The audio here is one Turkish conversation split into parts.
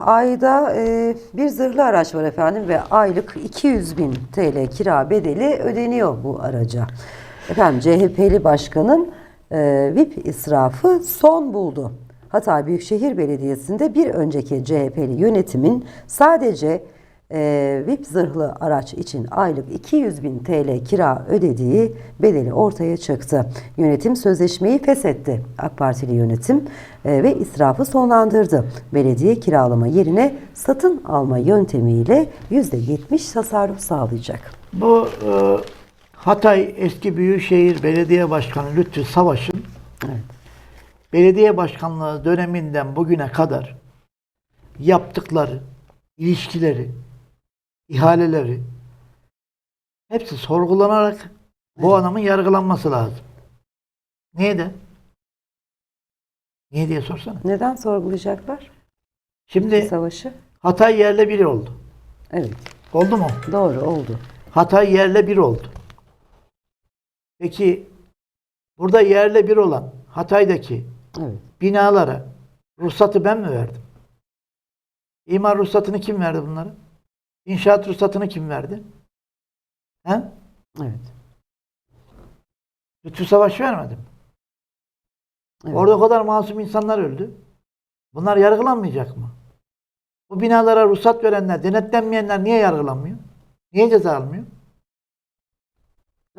Ayda e, bir zırhlı araç var efendim ve aylık 200 bin TL kira bedeli ödeniyor bu araca. Efendim CHP'li başkanın e, VIP israfı son buldu. Hatay Büyükşehir Belediyesi'nde bir önceki CHP'li yönetimin sadece e, VIP zırhlı araç için aylık 200 bin TL kira ödediği bedeli ortaya çıktı. Yönetim sözleşmeyi feshetti. AK Partili yönetim e, ve israfı sonlandırdı. Belediye kiralama yerine satın alma yöntemiyle %70 tasarruf sağlayacak. Bu e, Hatay eski Büyükşehir Belediye Başkanı Lütfü Savaş'ın Evet. belediye başkanlığı döneminden bugüne kadar yaptıkları, ilişkileri, ihaleleri hepsi sorgulanarak bu adamın yargılanması lazım. Niye de? Niye diye sorsana. Neden sorgulayacaklar Şimdi savaşı? Hatay yerle bir oldu. Evet, Oldu mu? doğru oldu. Hatay yerle bir oldu. Peki burada yerle bir olan Hatay'daki Evet. binalara ruhsatı ben mi verdim? İmar ruhsatını kim verdi bunları? İnşaat ruhsatını kim verdi? He? Evet. Lütfü Savaş vermedim. evet. Orada o kadar masum insanlar öldü. Bunlar yargılanmayacak mı? Bu binalara ruhsat verenler, denetlenmeyenler niye yargılanmıyor? Niye ceza almıyor?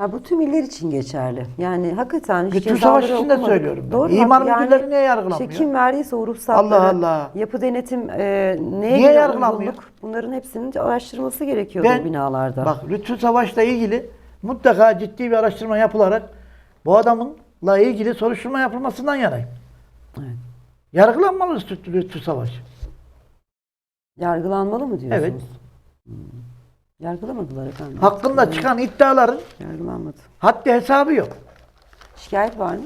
Ya bu tüm iller için geçerli. Yani hakikaten hiç cezaları Savaş için de okumadık. söylüyorum ben. Doğru. İmar bak, müdürleri niye yargılanmıyor? işte kim verdiyse o ruhsatları, Allah Allah. yapı denetim e, neye Niye göre yargılanmıyor? uygunluk, bunların hepsinin araştırılması gerekiyordu Ben- o binalarda. Bak Lütfü Savaş'la ilgili mutlaka ciddi bir araştırma yapılarak bu adamınla ilgili soruşturma yapılmasından yanayım. Evet. Yargılanmalı Lütfü, Lütfü Savaş. Yargılanmalı mı diyorsunuz? Evet. Hmm. Yargılamadılar efendim. Hakkında çıkan iddiaların Yargılanmadı. haddi hesabı yok. Şikayet var mı?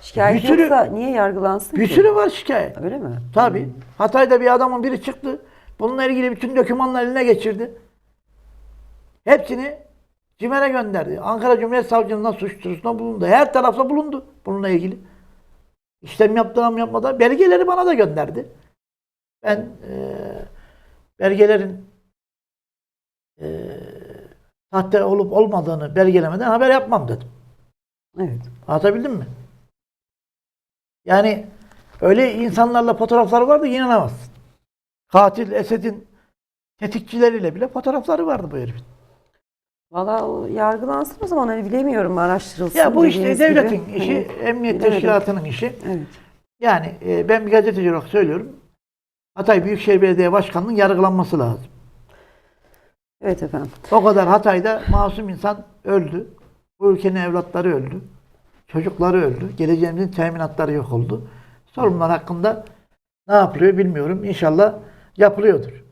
Şikayet Bir sürü- yoksa niye yargılansın Bir ki? sürü var şikayet. Öyle mi? Tabii. Hatay'da bir adamın biri çıktı. Bununla ilgili bütün dokümanları eline geçirdi. Hepsini CİMER'e gönderdi. Ankara Cumhuriyet Savcılığına suç duyurusunda bulundu. Her tarafta bulundu bununla ilgili. İşlem yaptılar mı yapmadan belgeleri bana da gönderdi. Ben eee, belgelerin sahte olup olmadığını belgelemeden haber yapmam dedim. Evet. Anlatabildim mi? Yani öyle insanlarla fotoğrafları vardı inanamazsın. Katil Esed'in tetikçileriyle bile fotoğrafları vardı bu herifin. Valla yargılansın o zaman hani bilemiyorum araştırılsın. Ya bu işte devletin gibi. işi, Hani, emniyet bilemedim. teşkilatının işi. Evet. Yani e, ben bir gazeteci olarak söylüyorum. Hatay Büyükşehir Belediye Başkanı'nın yargılanması lazım. Evet efendim. O kadar Hatay'da masum insan öldü. Bu ülkenin evlatları öldü. Çocukları öldü. Geleceğimizin teminatları yok oldu. Sorunlar hakkında ne yapılıyor bilmiyorum. İnşallah yapılıyordur.